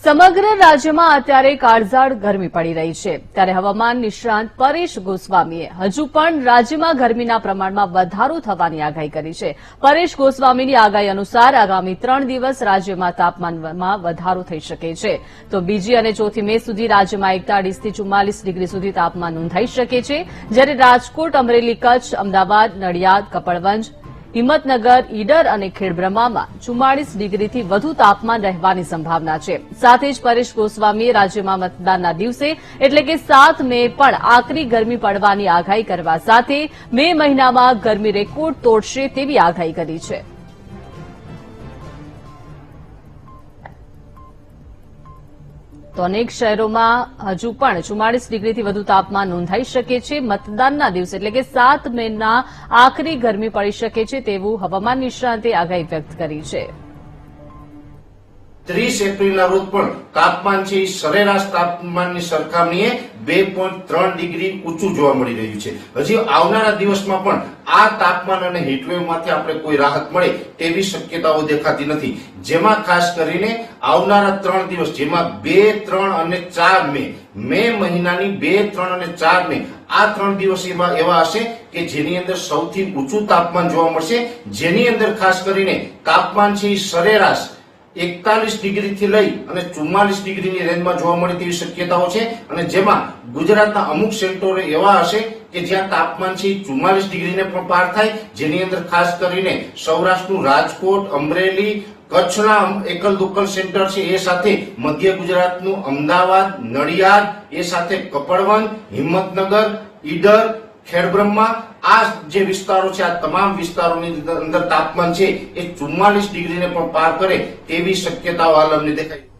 સમગ્ર રાજ્યમાં અત્યારે કાળઝાળ ગરમી પડી રહી છે. ત્યારે હવામાન નિષ્ણાંત પરેશ ગોસ્વામીએ હજુ પણ રાજ્યમાં ગરમીના પ્રમાણમાં વધારો થવાની આગાહી કરી છે. પરેશ ગોસ્વામીની આગાહી અનુસાર આગામી ત્રણ દિવસ રાજ્યમાં તાપમાનમાં વધારો થઈ શકે છે. તો બીજી અને ચોથી મે સુધી રાજ્યમાં એકતાળીસથી ચુમ્માલીસ ડિગ્રી સુધી તાપમાન નોંધાઈ શકે છે. જ્યારે રાજકોટ, અમરેલી, કચ્છ, અમદાવાદ, નડિયાદ, કપડવંજ હિંમતનગર, ઈડર અને ખેડબ્રહ્મામાં ચુમ્માળીસ ડિગ્રીથી વધુ તાપમાન રહેવાની સંભાવના છે. સાથે જ પરેશ ગોસ્વામીએ રાજ્યમાં મતદાનના દિવસે એટલે કે સાત મે પણ આકરી ગરમી પડવાની આગાહી કરવા સાથે મે મહિનામાં ગરમી રેકોર્ડ તોડશે તેવી આગાહી કરી છે. તો અનેક શહેરોમાં હજુ પણ ચુમ્માળીસ ડિગ્રીથી વધુ તાપમાન નોંધાઈ શકે છે. મતદાનના દિવસે એટલે કે સાત મેના આખરી ગરમી પડી શકે છે તેવું હવામાન નિષ્ણાંતે આગાહી વ્યક્ત કરી છે. ત્રીસ એપ્રિલના રોજ પણ તાપમાન છે એ સરેરાશ તાપમાનની સરખામણીએ બે પોઈન્ટ ત્રણ ડિગ્રી ઊંચું જોવા મળી રહ્યું છે. હજી આવનારા દિવસમાં પણ આ તાપમાન અને હીટવેવમાંથી આપણે કોઈ રાહત મળે તેવી શક્યતાઓ દેખાતી નથી. જેમાં ખાસ કરીને આવનારા ત્રણ દિવસ, જેમાં બે, ત્રણ અને ચાર મે મે મહિનાની બે, ત્રણ અને ચાર મે, આ ત્રણ દિવસ એવા એવા હશે કે જેની અંદર સૌથી ઊંચું તાપમાન જોવા મળશે. જેની અંદર ખાસ કરીને તાપમાન છે એ સરેરાશ એકતાલીસ ડિગ્રી થી લઈ અને ચુમ્માલીસ ડિગ્રીની રેન્જમાં જોવા મળે તેવી શક્યતાઓ છે અને જેમાં ગુજરાતના અમુક સેક્ટરો એવા હશે કે જ્યાં તાપમાન છે ચુમ્માલીસ ડિગ્રીને પણ પાર થાય, જેની અંદર ખાસ કરીને સૌરાષ્ટ્રનું રાજકોટ, અમરેલી, કચ્છના એકલ દુક્કલ સેન્ટર છે એ સાથે મધ્ય ગુજરાતનું અમદાવાદ, નડિયાદ, એ સાથે કપડવંજ, હિંમતનગર, ઈડર, ખેડબ્રહ્મા આ જે વિસ્તારો છે, આ તમામ વિસ્તારોની અંદર તાપમાન છે, એ ચુમ્માલીસ ડિગ્રીને પણ પાર કરે તેવી શક્યતાઓ આલમને દેખાય